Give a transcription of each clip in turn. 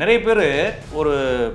நிறைய பேர் ஒரு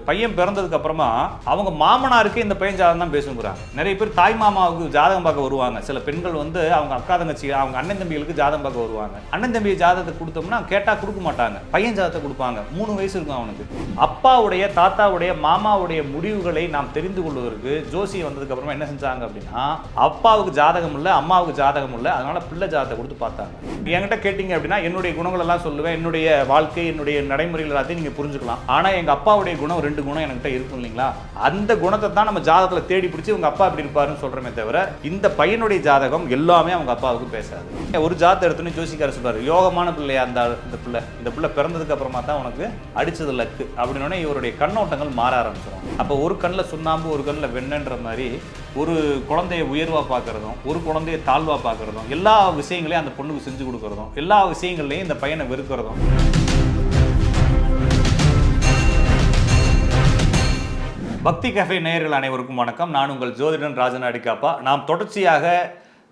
பையன் பிறந்ததுக்கு அப்புறமா அவங்க மாமனாருக்கு இந்த பையன் ஜாதகம் தான் பேசுங்கிறாங்க நிறைய பேர் தாய் மாமாவுக்கு ஜாதகம் பார்க்க வருவாங்க. சில பெண்கள் வந்து அவங்க அக்கா தங்கச்சி அவங்க அண்ணன் தம்பிகளுக்கு ஜாதகம் பார்க்க வருவாங்க. அண்ணன் தம்பி ஜாதகத்தை கொடுத்தோம்னா கேட்டால் கொடுக்க மாட்டாங்க. பையன் ஜாதகத்தை கொடுப்பாங்க. மூணு வயசு இருக்கும் அவனுக்கு. அப்பாவுடைய தாத்தாவுடைய மாமாவுடைய முடிவுகளை நாம் தெரிந்து கொள்வதற்கு ஜோசியம் வந்ததுக்கு அப்புறமா என்ன செஞ்சாங்க அப்படின்னா அப்பாவுக்கு ஜாதகம் இல்லை அம்மாவுக்கு ஜாதகம் இல்லை அதனால பிள்ளை ஜாதகத்தை கொடுத்து பார்த்தாங்க. என்கிட்ட கேட்டிங்க அப்படின்னா என்னுடைய குணங்கள் எல்லாம் சொல்லுவேன். என்னுடைய வாழ்க்கை என்னுடைய நடைமுறைகள் எல்லாத்தையும் நீங்க புரிஞ்சுக்கலாம் ஆனால் எங்கள் அப்பாவுடைய குணம் ரெண்டு குணம் என்கிட்ட இருக்கும் இல்லைங்களா? அந்த குணத்தை தான் நம்ம ஜாதகத்தில் தேடி பிடிச்சி உங்கள் அப்பா இப்படி இருப்பாருன்னு சொல்கிறமே தவிர இந்த பையனுடைய ஜாதகம் எல்லாமே அவங்க அப்பாவுக்கு பேசாது. ஒரு ஜாதகம் எடுத்துன்னு ஜோசிக்கார சொல்வார் யோகமான பிள்ளையா அந்த இந்த பிள்ளை இந்த பிள்ளை பிறந்ததுக்கு அப்புறமா தான் உனக்கு அடிச்சது லக்கு. அப்படின்னு இவருடைய கண்ணோட்டங்கள் மாற ஆரம்பிச்சிடும் அப்போ ஒரு கண்ணில் சுண்ணாம்பு ஒரு கண்ணில் வெண்ணன்ற மாதிரி ஒரு குழந்தைய உயர்வாக பார்க்குறதும் ஒரு குழந்தைய தாழ்வாக பார்க்கறதும் எல்லா விஷயங்களையும் அந்த பொண்ணுக்கு செஞ்சு கொடுக்கறதும் எல்லா விஷயங்கள்லையும் இந்த பையனை வெறுக்கிறதும். பக்தி கஃபே நேயர்கள் அனைவருக்கும் வணக்கம். நான் உங்கள் ஜோதிடன் ராஜன் அடிக்காப்பா நாம் தொடர்ச்சியாக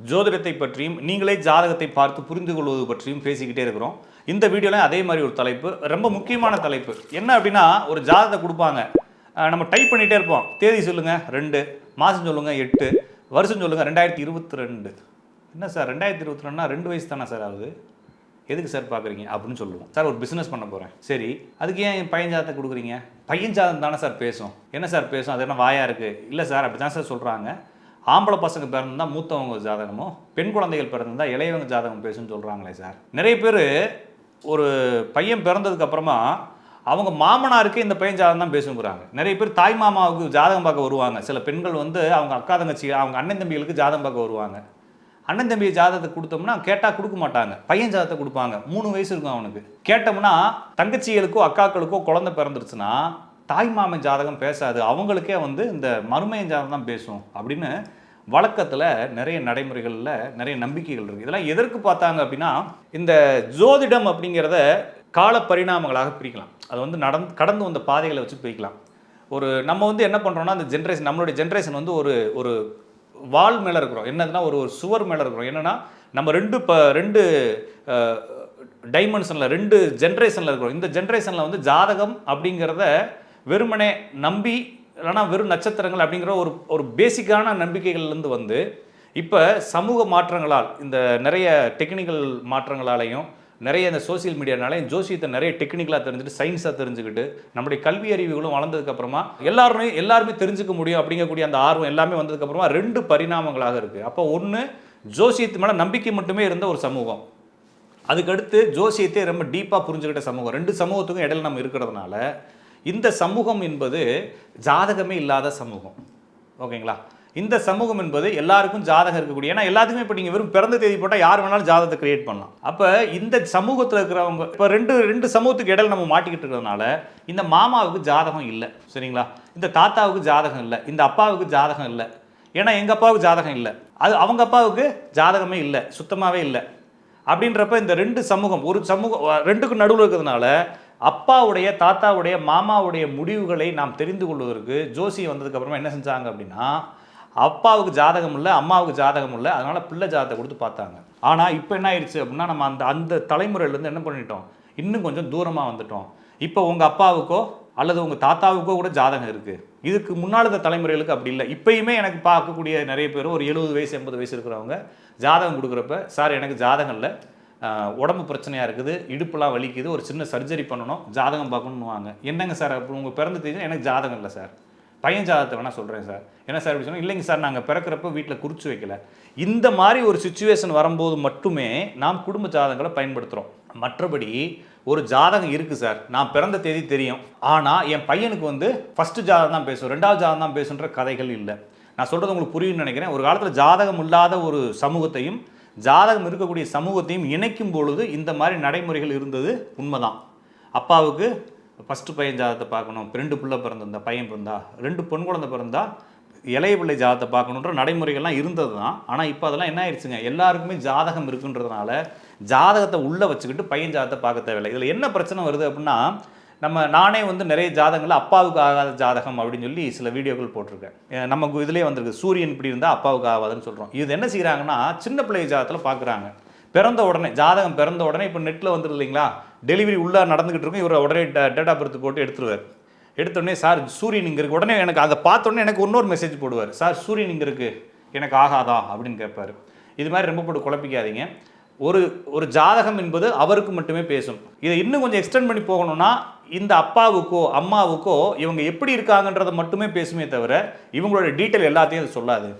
ஜோதிடத்தை பற்றியும் நீங்களே ஜாதகத்தை பார்த்து புரிந்து கொள்வது பற்றியும் பேசிக்கிட்டே இருக்கிறோம். இந்த வீடியோலையும் அதே மாதிரி ஒரு தலைப்பு ரொம்ப முக்கியமான தலைப்பு. என்ன அப்படின்னா ஒரு ஜாதகத்தை கொடுப்பாங்க. நம்ம டைப் பண்ணிகிட்டே இருப்போம். தேதி சொல்லுங்கள் ரெண்டு. மாதம் சொல்லுங்கள் எட்டு. வருஷம் சொல்லுங்கள் ரெண்டாயிரத்தி இருபத்தி ரெண்டு. என்ன சார் ரெண்டாயிரத்தி இருபத்தி ரெண்டுனா ரெண்டு வயசு தானே சார் ஆகுது? எதுக்கு சார் பார்க்குறீங்க? அப்படின்னு சொல்லுவோம். சார் ஒரு பிஸ்னஸ் பண்ண போகிறேன் சரி அதுக்கு ஏன் பையன் ஜாதத்தை கொடுக்குறீங்க? பையன் ஜாதகம் தானே சார் பேசும். என்ன சார் பேசும்? அது என்ன வாயாக இருக்குது இல்லை சார் அப்படி தான் சார் சொல்கிறாங்க ஆம்பளை பசங்க பிறந்தா மூத்தவங்க ஜாதகமும் பெண் குழந்தைகள் பிறந்தா இளையவங்க ஜாதகம் பேசுன்னு சொல்கிறாங்களே சார். நிறைய பேர் ஒரு பையன் பிறந்ததுக்கப்புறமா அவங்க மாமனாருக்கு இந்த பையன் ஜாதகம் தான் பேசுங்கிறாங்க நிறைய பேர் தாய் மாமாவுக்கு ஜாதகம் பார்க்க வருவாங்க. சில பெண்கள் வந்து அவங்க அக்கா தங்கச்சி அவங்க அண்ணன் தம்பிகளுக்கு ஜாதகம் பார்க்க வருவாங்க. அண்ணன் தம்பி ஜாதகத்தை கொடுத்தோம்னா கேட்டால் கொடுக்க மாட்டாங்க. பையன் ஜாதகத்தை கொடுப்பாங்க. மூணு வயசு இருக்கும் அவனுக்கு. கேட்டோம்னா தங்கச்சிகளுக்கோ அக்காக்களுக்கோ குழந்தை பிறந்துருச்சுன்னா தாய் மாமன் ஜாதகம் பேசாது. அவங்களுக்கே வந்து இந்த மருமையன் ஜாதகம் தான் பேசும் அப்படின்னு வழக்கத்தில் நிறைய நடைமுறைகளில் நிறைய நம்பிக்கைகள் இருக்குது இதெல்லாம் எதற்கு பார்த்தாங்க அப்படின்னா இந்த ஜோதிடம் அப்படிங்கிறத கால பரிணாமங்களாக பிரிக்கலாம். அது வந்து நடந்து கடந்து வந்த பாதைகளை வச்சு பிரிக்கலாம். ஒரு நம்ம வந்து என்ன பண்ணுறோம்னா அந்த ஜென்ரேஷன் நம்மளுடைய ஜென்ரேஷன் வந்து ஒரு ஒரு வால் மேலே இருக்கிறோம். என்னதுன்னா ஒரு ஒரு சுவர் மேலே இருக்கிறோம். என்னன்னா நம்ம ரெண்டு ப ரெண்டு டைமென்ஷனில் ரெண்டு ஜென்ரேஷனில் இருக்கிறோம். இந்த ஜென்ரேஷனில் வந்து ஜாதகம் அப்படிங்கிறத வெறுமனே நம்பி ஆனால் வெறும் நட்சத்திரங்கள் அப்படிங்கிற ஒரு ஒரு பேசிக்கான நம்பிக்கைகள்லேருந்து வந்து இப்போ சமூக மாற்றங்களால் இந்த நிறைய டெக்னிக்கல் மாற்றங்களாலையும் நிறைய இந்த சோசியல் மீடியானாலையும் ஜோசியத்தை நிறைய டெக்னிக்கலாக தெரிஞ்சுட்டு சயின்ஸாக தெரிஞ்சுக்கிட்டு நம்முடைய கல்வி அறிவுகளும் வளர்ந்ததுக்கப்புறமா எல்லாருமே எல்லாருமே தெரிஞ்சுக்க முடியும் அப்படிங்கக்கூடிய அந்த ஆர்வம் எல்லாமே வந்ததுக்கப்புறமா ரெண்டு பரிணாமங்களாக இருக்குது அப்போ ஒன்று ஜோசியத்து மேலே நம்பிக்கை மட்டுமே இருந்த ஒரு சமூகம். அதுக்கடுத்து ஜோசியத்தை ரொம்ப டீப்பாக புரிஞ்சுக்கிட்ட சமூகம். ரெண்டு சமூகத்துக்கும் இடையில நம்ம இருக்கிறதுனால இந்த சமூகம் என்பது ஜாதகமே இல்லாத சமூகம். ஓகேங்களா? இந்த சமூகம் என்பது எல்லாருக்கும் ஜாதகம் இருக்கக்கூடிய ஏன்னா எல்லாத்துக்குமே இப்போ நீங்கள் வெறும் பிறந்த தேதி போட்டால் யார் வேணாலும் ஜாதகத்தை கிரியேட் பண்ணலாம். அப்போ இந்த சமூகத்தில் இருக்கிறவங்க இப்போ ரெண்டு ரெண்டு சமூகத்துக்கு இடையில் நம்ம மாட்டிக்கிட்டு இருக்கிறதுனால இந்த மாமாவுக்கு ஜாதகம் இல்லை. சரிங்களா? இந்த தாத்தாவுக்கு ஜாதகம் இல்லை. இந்த அப்பாவுக்கு ஜாதகம் இல்லை. ஏன்னா எங்கள் அப்பாவுக்கு ஜாதகம் இல்லை. அது அவங்க அப்பாவுக்கு ஜாதகமே இல்லை. சுத்தமாகவே இல்லை. அப்படின்றப்ப இந்த ரெண்டு சமூகம் ஒரு சமூகம் ரெண்டுக்கும் நடுவில் இருக்கிறதுனால அப்பாவுடைய தாத்தாவுடைய மாமாவுடைய முடிவுகளை நாம் தெரிந்து கொள்வதற்கு ஜோசி வந்ததுக்கப்புறமா என்ன செஞ்சாங்க அப்படின்னா அப்பாவுக்கு ஜாதகம் இல்லை அம்மாவுக்கு ஜாதகம் இல்லை அதனால் பிள்ளை ஜாதகத்தை கொடுத்து பார்த்தாங்க. ஆனால் இப்போ என்ன ஆயிடுச்சு அப்படின்னா நம்ம அந்த அந்த தலைமுறையிலேருந்து என்ன பண்ணிட்டோம்? இன்னும் கொஞ்சம் தூரமாக வந்துட்டோம். இப்போ உங்கள் அப்பாவுக்கோ அல்லது உங்கள் தாத்தாவுக்கோ கூட ஜாதகம் இருக்குது இதுக்கு முன்னாள் இந்த தலைமுறைகளுக்கு அப்படி இல்லை. இப்பயுமே எனக்கு பார்க்கக்கூடிய நிறைய பேர் ஒரு எழுபது வயசு எண்பது வயசு இருக்கிறவங்க ஜாதகம் கொடுக்குறப்ப சார் எனக்கு ஜாதகம் இல்லை. உடம்பு பிரச்சனையாக இருக்குது இடுப்புலாம் வலிக்குது ஒரு சின்ன சர்ஜரி பண்ணணும் ஜாதகம் பார்க்கணுன்னுவாங்க என்னங்க சார் அப்போ உங்கள் பிறந்த தேதி எனக்கு ஜாதகம் இல்லை சார். பையன் ஜாதகத்தை வேணால் சொல்கிறேன் சார். என்ன சார் அப்படி சொன்னால் இல்லைங்க சார் நாங்கள் பிறக்கிறப்ப வீட்டில் குறித்து வைக்கல. இந்த மாதிரி ஒரு சுச்சுவேஷன் வரும்போது மட்டுமே நாம் குடும்ப ஜாதகங்களை பயன்படுத்துகிறோம் மற்றபடி ஒரு ஜாதகம் இருக்குது சார். நான் பிறந்த தேதி தெரியும். ஆனால் என் பையனுக்கு வந்து ஃபஸ்ட்டு ஜாதகம் தான் பேசும். ரெண்டாவது ஜாதகம் தான் பேசுன்ற கதைகள் இல்லை. நான் சொல்கிறது உங்களுக்கு புரியும்னு நினைக்கிறேன். ஒரு காலத்தில் ஜாதகம் இல்லாத ஒரு சமூகத்தையும் ஜாதகம் இருக்கக்கூடிய சமூகத்தையும் இணைக்கும் பொழுது இந்த மாதிரி நடைமுறைகள் இருந்தது உண்மைதான். அப்பாவுக்கு ஃபஸ்ட்டு பையன் ஜாதகத்தை பார்க்கணும் ரெண்டு பிள்ளை பிறந்திருந்தா பையன் பிறந்தா ரெண்டு பெண் குழந்தை பிறந்தா இளைய பிள்ளை ஜாதகத்தை பார்க்கணுன்ற நடைமுறைகள்லாம் இருந்தது தான் ஆனால் இப்போ அதெல்லாம் என்ன ஆயிடுச்சுங்க? எல்லாருக்குமே ஜாதகம் இருக்குன்றதுனால ஜாதகத்தை உள்ளே வச்சுக்கிட்டு பையன் ஜாதகத்தை பார்க்க தேவையில்லை. இதில் என்ன பிரச்சனை வருது அப்படின்னா நம்ம நானே வந்து நிறைய ஜாதகங்கள் அப்பாவுக்கு ஆகாத ஜாதகம் அப்படின்னு சொல்லி சில வீடியோக்கள் போட்டிருக்கேன். நமக்கு இதிலே இதுலேயே வந்திருக்கு. சூரியன் இப்படி இருந்தால் அப்பாவுக்கு ஆகாதுன்னு சொல்கிறோம் இது என்ன செய்கிறாங்கன்னா சின்ன பிள்ளை ஜாதகத்தில் பார்க்குறாங்க. பிறந்த உடனே ஜாதகம் பிறந்த உடனே இப்போ நெட்டில் வந்துடுது இல்லைங்களா? டெலிவரி உள்ளே நடந்துக்கிட்டு இருக்கும். இவர் உடனே டேட் ஆஃப் பர்த் போட்டு எடுத்துருவார். எடுத்தோடனே சார் சூரியன் இங்கே இருக்கு. உடனே எனக்கு அதை பார்த்தோன்னே எனக்கு இன்னொரு மெசேஜ் போடுவார். சார் சூரியன் இங்கே இருக்கு. எனக்கு ஆகாதா? அப்படின்னு கேட்பார். இது மாதிரி ரொம்ப போட்டு குழப்பிக்காதீங்க. ஒரு ஒரு ஜாதகம் என்பது அவருக்கு மட்டுமே பேசும். இதை இன்னும் கொஞ்சம் எக்ஸ்டெண்ட் பண்ணி போகணும்னா இந்த அப்பாவுக்கோ அம்மாவுக்கோ இவங்க எப்படி இருக்காங்கன்றதை மட்டுமே பேசுமே தவிர இவங்களோட டீட்டெயில் எல்லாத்தையும் அது சொல்லாது.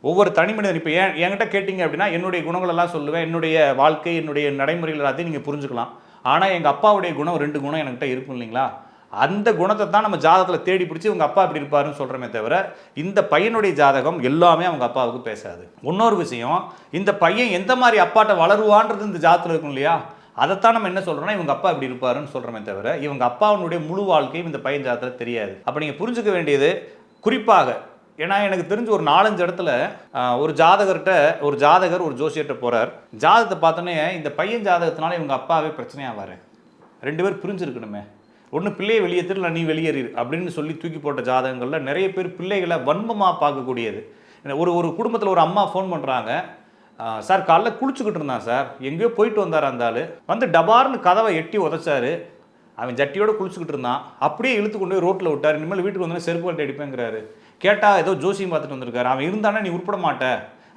ஒவ்வொரு தனி மனிதன் இப்போ ஏன் என்கிட்ட கேட்டிங்க அப்படின்னா என்னுடைய குணங்கள் எல்லாம் சொல்லுவேன். என்னுடைய வாழ்க்கை என்னுடைய நடைமுறைகள் எல்லாத்தையும் நீங்கள் புரிஞ்சுக்கலாம். ஆனால் எங்கள் அப்பாவுடைய குணம் ரெண்டு குணம் என்கிட்ட இருக்கும் இல்லைங்களா? அந்த குணத்தை தான் நம்ம ஜாதகத்தில் தேடி பிடிச்சி உங்கள் அப்பா இப்படி இருப்பாருன்னு சொல்கிறோமே தவிர இந்த பையனுடைய ஜாதகம் எல்லாமே அவங்க அப்பாவுக்கு பேசாது. இன்னொரு விஷயம் இந்த பையன் எந்த மாதிரி அப்பாட்ட வளருவான்றது இந்த ஜாதத்தில் இருக்கும் இல்லையா? அதைத்தான் நம்ம என்ன சொல்றோம்னா இவங்க அப்பா இப்படி இருப்பாருன்னு சொல்கிறோமே தவிர இவங்க அப்பாவுடைய முழு வாழ்க்கையும் இந்த பையன் ஜாதகத்தில் தெரியாது. அப்போ நீங்கள் புரிஞ்சுக்க வேண்டியது குறிப்பாக ஏன்னா எனக்கு தெரிஞ்ச ஒரு நாலஞ்சு இடத்துல ஒரு ஜாதகர்கிட்ட ஒரு ஜாதகர் ஒரு ஜோசியர்கிட்ட போகிறார் ஜாதகத்தை பார்த்தோன்னே இந்த பையன் ஜாதகத்தினால இவங்க அப்பாவே பிரச்சனையாவார். ரெண்டு பேர் பிரிஞ்சிருக்கணுமே. ஒன்று பிள்ளையை வெளியேற்று நீ வெளியேறி அப்படின்னு சொல்லி தூக்கி போட்ட ஜாதகங்களில் நிறைய பேர் பிள்ளைகளை வன்மமாக பார்க்கக்கூடியது. ஒரு ஒரு குடும்பத்தில் ஒரு அம்மா ஃபோன் பண்ணுறாங்க சார் காலைல குளிச்சுக்கிட்டு இருந்தான் சார். எங்கேயோ போயிட்டு வந்தார் அந்த ஆள். வந்து டபார்னு கதவை எட்டி உதைச்சாரு. அவன் ஜட்டியோட குளிச்சுக்கிட்டு இருந்தான். அப்படியே இழுத்து கொண்டு போய் ரோட்டில் விட்டார். இனிமேல் வீட்டுக்கு வந்தோடனே செருப்பு கட்டி அடிப்பேங்கிறாரு. கேட்டால் ஏதோ ஜோசியம் பார்த்துட்டு வந்திருக்காரு. அவன் இருந்தானே நீ உருப்பட மாட்ட.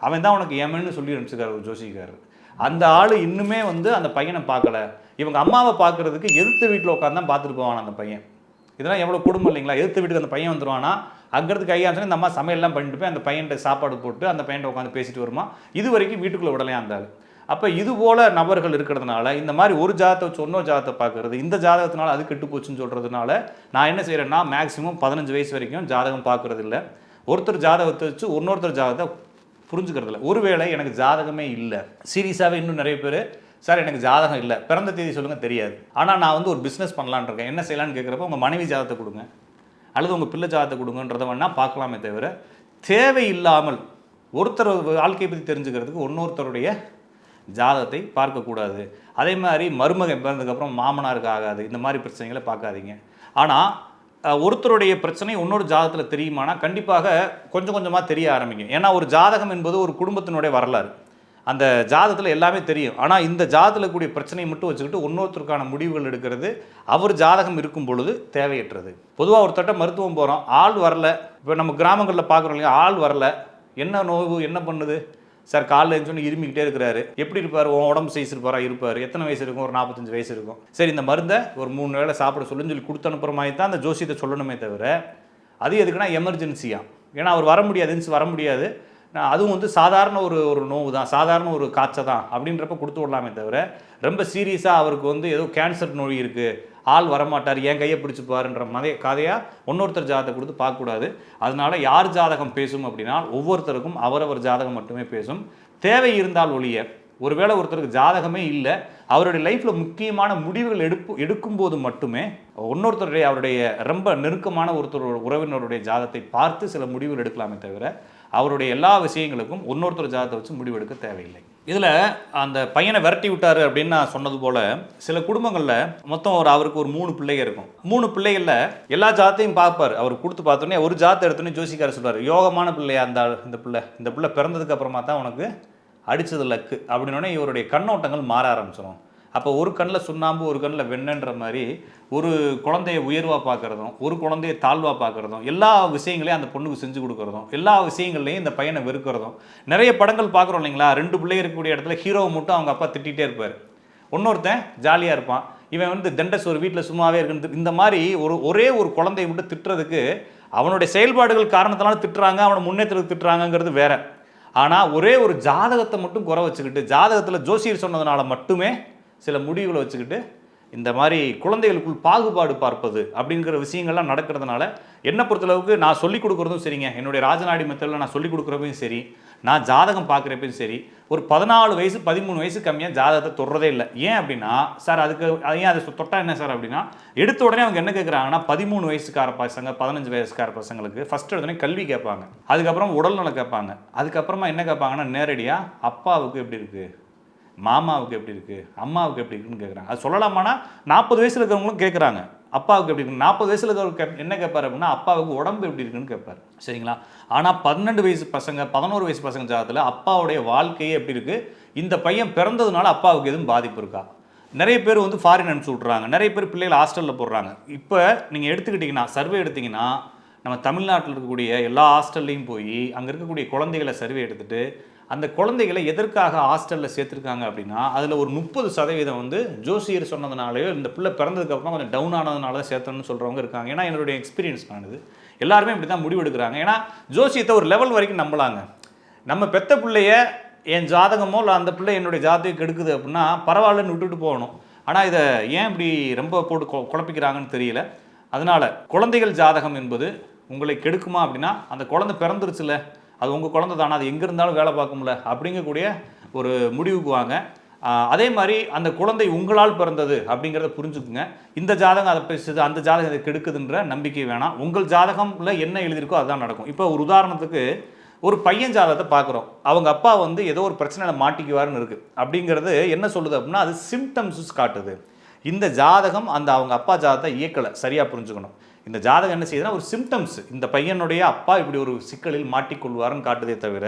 அவன் தான் உனக்கு ஏமன்னு சொல்லி அனுப்பிச்சிருக்காரு ஒரு ஜோசிக்காரர் அந்த ஆள் இன்னுமே வந்து அந்த பையனை பார்க்கல. இவங்க அம்மாவை பார்க்குறதுக்கு எதிர்த்த வீட்டில் உட்காந்து தான் பார்த்துட்டு போவான் அந்த பையன். இதெல்லாம் எவ்வளோ குடும்பம் இல்லைங்களா? எதிர்த்த வீட்டுக்கு அந்த பையன் வந்துருவானா? அங்கிறது கையாச்சு இந்த அம்மா சமையல்லாம் பண்ணிட்டு போய் அந்த பையன்கிட்ட சாப்பாடு போட்டு அந்த பையன்கிட்ட உட்காந்து பேசிட்டு வருமா? இது வரைக்கும் வீட்டுக்குள்ளே விடலையா அந்த ஆள்? அப்போ இது போல நபர்கள் இருக்கிறதுனால இந்த மாதிரி ஒரு ஜாதகத்தை வச்சு இன்னொரு ஜாதகத்தை பார்க்கறது இந்த ஜாதகத்தினால அது கெட்டு போச்சுன்னு சொல்கிறதுனால நான் என்ன செய்கிறேன்னா மேக்ஸிமம் பதினஞ்சு வயசு வரைக்கும் ஜாதகம் பார்க்கறது இல்லை ஒருத்தர் ஜாதகத்தை வச்சு இன்னொருத்தர் ஜாதகத்தை புரிஞ்சுக்கிறது இல்லை ஒருவேளை எனக்கு ஜாதகமே இல்லை. சீரியஸாகவே இன்னும் நிறைய பேர் சார் எனக்கு ஜாதகம் இல்லை. பிறந்த தேதி சொல்லுங்கள் தெரியாது. ஆனால் நான் வந்து ஒரு பிஸ்னஸ் பண்ணலான்னு இருக்கேன். என்ன செய்யலான்னு கேட்குறப்ப உங்கள் மனைவி ஜாதகத்தை கொடுங்க. அல்லது உங்கள் பிள்ளை ஜாதகத்தை கொடுங்கன்றத வேணால் பார்க்கலாமே தவிர தேவையில்லாமல் ஒருத்தர் வாழ்க்கையை பற்றி தெரிஞ்சுக்கிறதுக்கு இன்னொருத்தருடைய ஜாதகத்தை பார்க்கக்கூடாது. அதே மாதிரி மருமகன் பிறந்ததுக்கப்புறம் மாமனாருக்கு ஆகாது. இந்த மாதிரி பிரச்சனைகளை பார்க்காதீங்க. ஆனால் ஒருத்தருடைய பிரச்சனை இன்னொரு ஜாதகத்தில் தெரியுமானா கண்டிப்பாக கொஞ்சம் கொஞ்சமாக தெரிய ஆரம்பிக்கும். ஏன்னா ஒரு ஜாதகம் என்பது ஒரு குடும்பத்தினுடைய வரலாறு. அந்த ஜாதகத்தில் எல்லாமே தெரியும். ஆனால் இந்த ஜாதகத்தில் கூடிய பிரச்சனையை மட்டும் வச்சுக்கிட்டு இன்னொருத்தருக்கான முடிவுகள் எடுக்கிறது அவர் ஜாதகம் இருக்கும் பொழுது தேவையற்றது. பொதுவாக ஒருத்தட்ட மருத்துவம் போகிறோம் ஆள் வரல. இப்போ நம்ம கிராமங்களில் பார்க்குறோம் இல்லையா? ஆள் வரல. என்ன நோவு என்ன பண்ணுது? சார் காலைல எழுந்தோன்னு இருமிக்கிட்டே இருக்கிறாரு. எப்படி இருப்பார்? உன் உடம்பு சைஸ் இருப்பாரா இருப்பார்? எத்தனை வயசு இருக்கும்? ஒரு நாற்பத்தஞ்சு வயசு இருக்கும். சரி இந்த மருந்தை ஒரு மூணு வேளை சாப்பிட சொல்லுன்னு சொல்லி கொடுத்து அனுப்புற மாதிரி தான் அந்த ஜோசியத்தை சொல்லணுமே தவிர அது எதுக்குன்னா எமர்ஜென்சியாக ஏன்னா அவர் வர முடியாது வர முடியாது. அதுவும் வந்து சாதாரண ஒரு ஒரு நோவு தான் சாதாரண ஒரு காய்ச்சல் தான் அப்படின்றப்ப கொடுத்து விடலாமே தவிர ரொம்ப சீரியஸாக அவருக்கு வந்து ஏதோ கேன்சர் நோய் இருக்குது ஆள் வரமாட்டார். என் கையை பிடிச்சிப்பாருன்ற பாருன்ற கதையாக இன்னொருத்தர் ஜாதகத்தை கொடுத்து பார்க்கக்கூடாது. அதனால யார் ஜாதகம் பேசும் அப்படின்னா ஒவ்வொருத்தருக்கும் அவரவர் ஜாதகம் மட்டுமே பேசும். தேவை இருந்தால் ஒழிய ஒருவேளை ஒருத்தருக்கு ஜாதகமே இல்லை அவருடைய லைஃப்பில் முக்கியமான முடிவுகள் எடுப்பு எடுக்கும்போது மட்டுமே இன்னொருத்தருடைய அவருடைய ரொம்ப நெருக்கமான ஒருத்தர் உறவினருடைய ஜாதகத்தை பார்த்து சில முடிவுகள் எடுக்கலாமே தவிர அவருடைய எல்லா விஷயங்களுக்கும் இன்னொருத்தர் ஜாதகத்தை வச்சு முடிவெடுக்க தேவையில்லை. இதில் அந்த பையனை விரட்டி விட்டார் அப்படின்னு நான் சொன்னது போல் சில குடும்பங்களில் மொத்தம் ஒரு அவருக்கு ஒரு மூணு பிள்ளைங்க இருக்கும். மூணு பிள்ளைகளில் எல்லா ஜாத்தையும் பார்ப்பார். அவர் கொடுத்து பார்த்தோன்னே ஒரு ஜாத்தை எடுத்தோன்னே ஜோசிக்கார சொல்வார் யோகமான பிள்ளையா அந்த இந்த பிள்ளை இந்த பிள்ளை பிறந்ததுக்கு அப்புறமா தான் உனக்கு அடித்தது லக்கு. அப்படின்னோடனே இவருடைய கண்ணோட்டங்கள் மாற ஆரம்பிச்சிடும் அப்போ ஒரு கண்ணில் சுண்ணாம்பு ஒரு கண்ணில் வெண்ணன்ற மாதிரி ஒரு குழந்தைய உயர்வாக பார்க்குறதும் ஒரு குழந்தைய தாழ்வாக பார்க்குறதும் எல்லா விஷயங்களையும் அந்த பொண்ணுக்கு செஞ்சு கொடுக்குறதும் எல்லா விஷயங்கள்லையும் இந்த பையனை வெறுக்கிறதும். நிறைய படங்கள் பார்க்குறோம் இல்லைங்களா? ரெண்டு பிள்ளை இருக்கக்கூடிய இடத்துல ஹீரோவை மட்டும் அவங்க அப்பா திட்டிகிட்டே இருப்பார். இன்னொருத்தன் ஜாலியாக இருப்பான். இவன் வந்து தண்டஸ் ஒரு வீட்டில் சும்மாவே இருக்குன்னு இந்த மாதிரி ஒரு ஒரே ஒரு குழந்தையை விட்டு திட்டுறதுக்கு அவனுடைய செயல்பாடுகள் காரணத்தினால திட்டுறாங்க அவனை முன்னேற்றத்துக்கு திட்டுறாங்கங்கிறது வேற. ஆனால் ஒரே ஒரு ஜாதகத்தை மட்டும் குறை வச்சுக்கிட்டு ஜாதகத்தில் ஜோசியர் சொன்னதுனால மட்டுமே சில முடிவுகளை வச்சுக்கிட்டு இந்த மாதிரி குழந்தைகளுக்குள் பாகுபாடு பார்ப்பது அப்படிங்கிற விஷயங்கள்லாம் நடக்கிறதுனால என்னை பொறுத்தளவுக்கு நான் சொல்லிக் கொடுக்குறதும் சரிங்க. என்னுடைய ராஜநாடி மெத்தடில் நான் சொல்லிக் கொடுக்குறப்பையும் சரி நான் ஜாதகம் பார்க்குறப்பையும் சரி ஒரு பதினாலு வயசு பதிமூணு வயசு கம்மியாக ஜாதகத்தை தொடுறதே இல்லை. ஏன் அப்படின்னா சார் அதுக்கு அது ஏன் அதை தொட்டால் என்ன சார் அப்படின்னா எடுத்த உடனே அவங்க என்ன கேட்குறாங்கன்னா பதிமூணு வயசுக்கார பசங்க பதினஞ்சு வயசுக்கார பசங்களுக்கு ஃபஸ்ட் உடனே கல்வி கேட்பாங்க. அதுக்கப்புறம் உடல்நலம் கேட்பாங்க. அதுக்கப்புறமா என்ன கேட்பாங்கன்னா நேரடியாக அப்பாவுக்கு எப்படி இருக்குது மாமாவுக்கு எப்படி இருக்குது அம்மாவுக்கு எப்படி இருக்குன்னு கேட்குறாங்க அது சொல்லலாமானா நாற்பது வயசில் இருக்கிறவங்களும் கேட்குறாங்க அப்பாவுக்கு எப்படி இருக்கு? நாற்பது வயசில் இருக்கிறவங்க கே என்ன கேட்பார் அப்படின்னா அப்பாவுக்கு உடம்பு எப்படி இருக்குன்னு கேட்பாரு சரிங்களா? ஆனால் பன்னெண்டு வயசு பசங்க பதினோரு வயசு பசங்க ஜாதத்தில் அப்பாவுடைய வாழ்க்கையே எப்படி இருக்குது இந்த பையன் பிறந்ததுனால அப்பாவுக்கு எதுவும் பாதிப்பு இருக்கா? நிறைய பேர் வந்து ஃபாரின் அனுப்பிச்சு விட்றாங்க நிறைய பேர் பிள்ளைகள் ஹாஸ்டலில் போடுறாங்க. இப்போ நீங்கள் எடுத்துக்கிட்டிங்கன்னா சர்வே எடுத்தீங்கன்னா நம்ம தமிழ்நாட்டில் இருக்கக்கூடிய எல்லா ஹாஸ்டல்லையும் போய் அங்கே இருக்கக்கூடிய குழந்தைகளை சர்வே எடுத்துகிட்டு அந்த குழந்தைகளை எதற்காக ஹாஸ்டலில் சேர்த்துருக்காங்க அப்படின்னா அதில் ஒரு முப்பது சதவீதம் வந்து ஜோசியர் சொன்னதுனாலயோ இந்த பிள்ளை பிறந்ததுக்கப்புறம் கொஞ்சம் டவுன் ஆனதுனால தான் சேர்த்தணும்னு சொல்கிறவங்க இருக்காங்க. ஏன்னா என்னுடைய எக்ஸ்பீரியன்ஸ் ஆனது எல்லாருமே இப்படி தான் முடிவு எடுக்கிறாங்க ஏன்னா ஜோசியத்தை ஒரு லெவல் வரைக்கும் நம்பலாங்க. நம்ம பெத்த பிள்ளைய என் ஜாதகமோ இல்லை அந்த பிள்ளை என்னுடைய ஜாதகம் கெடுக்குது அப்படின்னா பரவாயில்லன்னு விட்டுட்டு போகணும். ஆனால் இதை ஏன் இப்படி ரொம்ப போட்டு கொ- குழப்பிக்கிறாங்கன்னு தெரியல. அதனால் குழந்தைகள் ஜாதகம் என்பது உங்களை கெடுக்குமா அப்படின்னா அந்த குழந்தை பிறந்துருச்சுல அது உங்கள் குழந்தை தானே அது எங்கே இருந்தாலும் வேலை பார்க்கும்ல அப்படிங்கக்கூடிய ஒரு முடிவுக்கு வாங்க. அதே மாதிரி அந்த குழந்தை உங்களால் பிறந்தது அப்படிங்கிறத புரிஞ்சுக்குங்க. இந்த ஜாதகம் அதை பேசுது அந்த ஜாதகம் இதை கெடுக்குதுன்ற நம்பிக்கை வேணாம். உங்கள் ஜாதகமில் என்ன எழுதியிருக்கோ அதுதான் நடக்கும். இப்போ ஒரு உதாரணத்துக்கு ஒரு பையன் ஜாதகத்தை பார்க்குறோம். அவங்க அப்பா வந்து ஏதோ ஒரு பிரச்சனையில் மாட்டிக்குவாருன்னு இருக்குது அப்படிங்கிறது என்ன சொல்லுது அப்படின்னா அது சிம்டம்ஸஸ் காட்டுது. இந்த ஜாதகம் அந்த அவங்க அப்பா ஜாதகத்தை இயக்கலை சரியாக புரிஞ்சுக்கணும். இந்த ஜாதகம் என்ன செய்யுதுன்னா ஒரு சிம்டம்ஸ் இந்த பையனுடைய அப்பா இப்படி ஒரு சிக்கலில் மாட்டிக்கொள்வாருன்னு காட்டுதே தவிர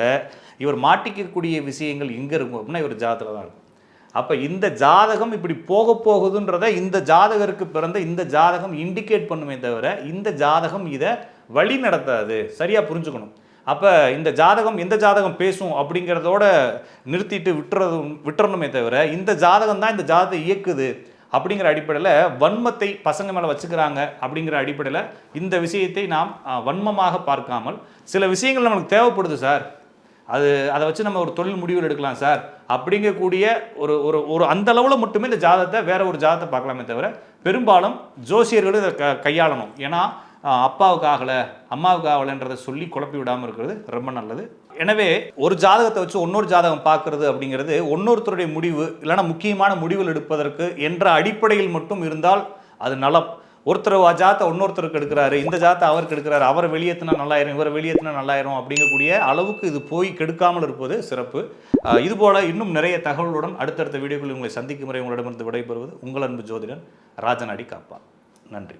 இவர் மாட்டிக்கக்கூடிய விஷயங்கள் எங்கே இருக்கும் அப்படின்னா இவர் ஜாதகத்தில் தான் இருக்கும். அப்போ இந்த ஜாதகம் இப்படி போக போகுதுன்றத இந்த ஜாதகருக்கு பிறந்த இந்த ஜாதகம் இண்டிகேட் பண்ணுமே தவிர இந்த ஜாதகம் இதை வழி நடத்தாது. சரியாக புரிஞ்சுக்கணும். அப்போ இந்த ஜாதகம் எந்த ஜாதகம் பேசும் அப்படிங்கிறதோட நிறுத்திட்டு விட்டுறது விட்டுறணுமே தவிர இந்த ஜாதகம் தான் இந்த ஜாதகத்தை இயக்குது. அப்படிங்கிற அடிப்படையில் வன்மத்தை பசங்க மேலே வச்சுக்கிறாங்க அப்படிங்கிற அடிப்படையில் இந்த விஷயத்தை நாம் வன்மமாக பார்க்காமல் சில விஷயங்கள் நம்மளுக்கு தேவைப்படுது சார். அது அதை வச்சு நம்ம ஒரு தொழில் முடிவுகள் எடுக்கலாம் சார். அப்படிங்கக்கூடிய ஒரு ஒரு ஒரு அந்த அளவில் மட்டுமே இந்த ஜாதத்தை வேற ஒரு ஜாதத்தை பார்க்கலாமே தவிர பெரும்பாலும் ஜோசியர்களும் இதை க கையாளணும். ஏன்னா அப்பாவுக்கு ஆகலை அம்மாவுக்கு ஆகலைன்றதை சொல்லி குழப்பி விடாமல் இருக்கிறது ரொம்ப நல்லது. எனவே ஒரு ஜாதகத்தை வச்சு இன்னொரு ஜாதகம் பார்க்கறது அப்படிங்கிறது இன்னொருத்தருடைய முடிவு இல்லைன்னா முக்கியமான முடிவுகள் எடுப்பதற்கு என்ற அடிப்படையில் மட்டும் இருந்தால் அது நலம். ஒருத்தர் ஜாத்தை இன்னொருத்தருக்கு எடுக்கிறாரு இந்த ஜாத்தை அவருக்கு எடுக்கிறாரு அவரை வெளியேற்றினா நல்லாயிரும் இவரை வெளியேற்றினா நல்லாயிரும் அப்படிங்கக்கூடிய அளவுக்கு இது போய் கெடுக்காமல் இருப்பது சிறப்பு. இதுபோல் இன்னும் நிறைய தகவலுடன் அடுத்தடுத்த வீடியோக்களில் உங்களை சந்திக்கும் முறை உங்களிடமிருந்து விடைபெறுவது உங்கள் அன்பு ஜோதிடன் ராஜநாடி காப்பா. நன்றி.